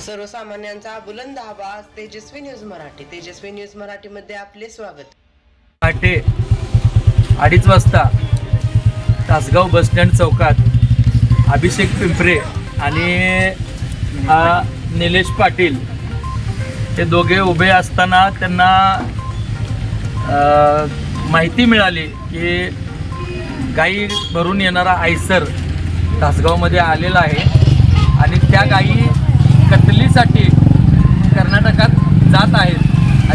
सर्वसामान्यांचा बुलंद आवाज तेजस्वी न्यूज मराठी. तेजस्वी न्यूज मराठीमध्ये आपले स्वागत. पहाटे अडीच वाजता तासगाव बसस्टँड चौकात अभिषेक पिंपरे आणि निलेश पाटील हे दोघे उभे असताना त्यांना माहिती मिळाली की गाई भरून येणारा आयसर तासगावमध्ये आलेला आहे आणि त्या गाई कतलीसाठी कर्नाटकात जात आहेत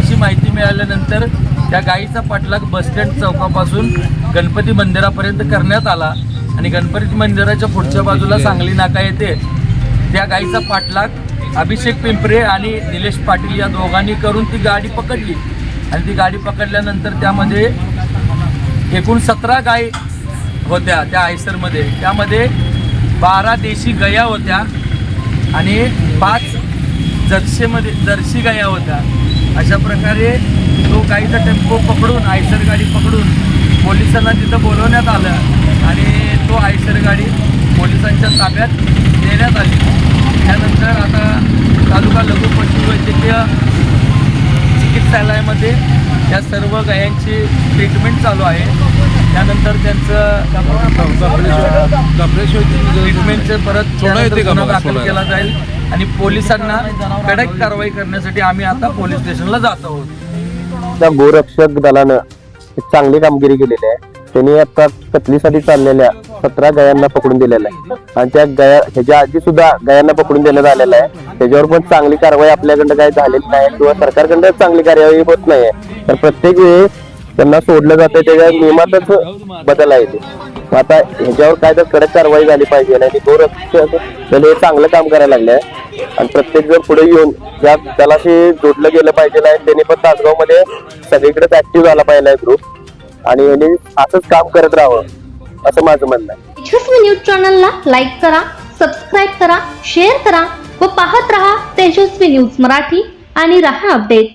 आल्यानंतर मिळाल्यानंतर त्या गाईचा पाठलाग बसस्टँड चौकापासून गणपती मंदिरापर्यंत करण्यात आला. आणि गणपती मंदिराच्या पुढच्या बाजूला सांगली नाका येते त्या गाईचा पाठलाग अभिषेक पिंपरे आणि निलेश पाटील या दोघांनी करून ती गाडी पकडली. आणि ती गाडी पकडल्यानंतर त्यामध्ये एकूण सतरा गाय होत्या त्या आयसरमध्ये. त्यामध्ये बारा देशी गया होत्या आणि पाच जर्शीमध्ये जर्सी गाया होत्या. अशा प्रकारे तो गाईचा टेम्पो पकडून आयसर गाडी पकडून पोलिसांना तिथं बोलवण्यात आलं आणि तो आयसर गाडी पोलिसांच्या ताब्यात देण्यात आली. त्यानंतर आता तालुका लघु पशुवैद्यकीय चिकित्सालयामध्ये या सर्व गायांची ट्रीटमेंट चालू आहे. त्यानंतर त्यांचं ट्रीटमेंटचे परत दाखल? केला जाईल आणि पोलिसांना कडक कारवाई करण्यासाठी आम्ही आता पोलीस स्टेशनला जात आहोत. त्या गोरक्षक दलानं चांगली कामगिरी केलेली आहे. त्यांनी आता कतलीसाठी चाललेल्या सतरा गायांना पकडून दिलेल्या आहे. आणि त्या गया ह्याच्या आधी सुद्धा गायांना पकडून देण्यात आलेला आहे. त्याच्यावर पण चांगली कारवाई आपल्याकडं काही झालेली नाही किंवा सरकारकडं चांगली कार्यवाही होत नाही तर प्रत्येक वेळी त्यांना सोडलं जातं त्याच्या नियमातच बदल आहे ते. आता ह्याच्यावर काय तर कडक कारवाई झाली पाहिजे आणि गोरक्षक हे चांगलं काम करायला लागले आणि प्रत्येक जण पुढे येऊन या त्याला जोडलं गेलं पाहिजे आणि त्यांनी पण तासगावमध्ये सगळीकडेच ऍक्टिव्ह झाला पाहिजे ग्रुप आणि यांनी असंच काम करत राहावं असं माझं म्हणणं आहे. यशस्वी न्यूज चॅनलला लाईक करा सबस्क्राईब करा शेअर करा व पाहत रहा तेजस्वी न्यूज मराठी आणि रहा अपडेट.